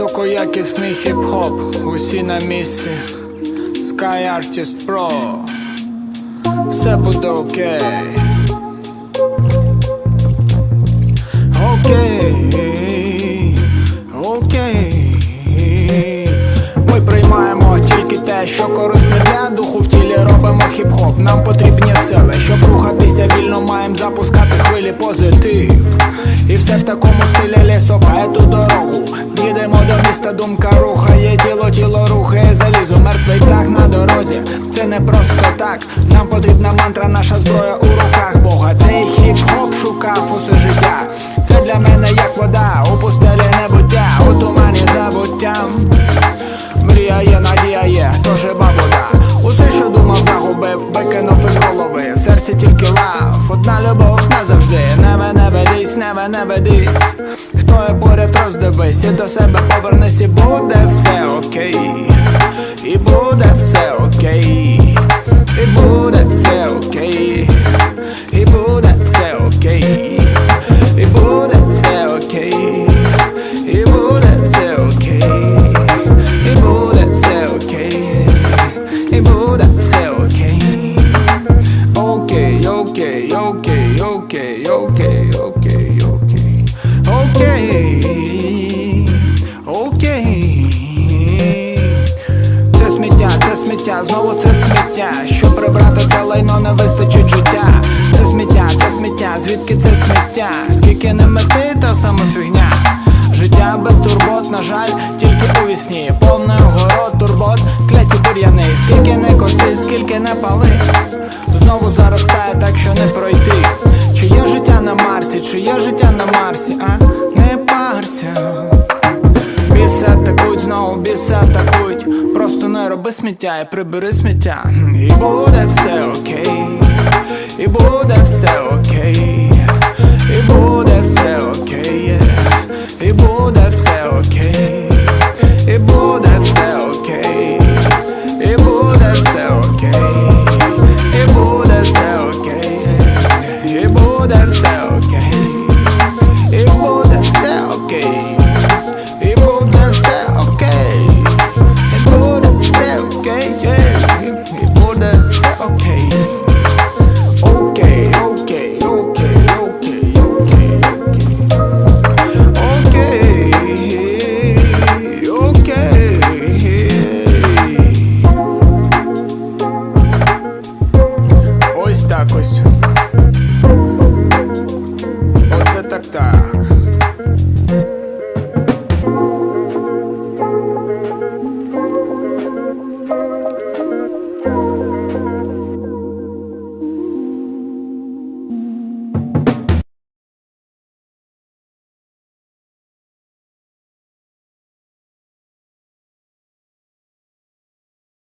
Високоякісний хіп-хоп, усі на місці. Sky Artist Pro Все буде окей. Окей, окей. Ми приймаємо тільки те, що корисно для духу в тілі робимо хіп-хоп. Нам потрібні сили, щоб рухатися вільно, маємо запускати хвилі позитив. І все в такому стилі лісопету дорогу. Їдемо думка рухає, тіло, тіло рухає залізо, мертвий птах на дорозі. Це не просто так. Нам потрібна мантра, наша зброя у руках Бога. Цей хіп-хоп шукав усе життя. Це для мене як вода, у пустелі небуття, у тумані забуттям. Мрія є, надія є, то жива вода. Усе, що думав, загубив, викинув із голови. В серці тільки лав, одна любов назавжди. Не ведись, неве не ведись. Хто є поряд, роздивись, і до себе повернись, і буде все окей. І буде все окей. І буде все окей. І буде все окей. І буде все окей. І буде все окей. І буде все окей. І буде все окей. Окей, окей, окей, окей, окей, окей, сміття. Щоб прибрати це лайно, не вистачить життя. Це сміття, це сміття, звідки це сміття? Скільки не мети, та сама фігня. Життя без турбот, на жаль, тільки у вісні. Повний огород, турбот, кляті бур'яни. Скільки не коси, скільки не пали. Знову заростає, так що не пройти. Чи є життя на Марсі, чи є життя на Марсі, а не парся. Біси атакують, знову біси атакують Просто не роби сміття і прибери сміття. І буде все окей. І буде все окей Okay.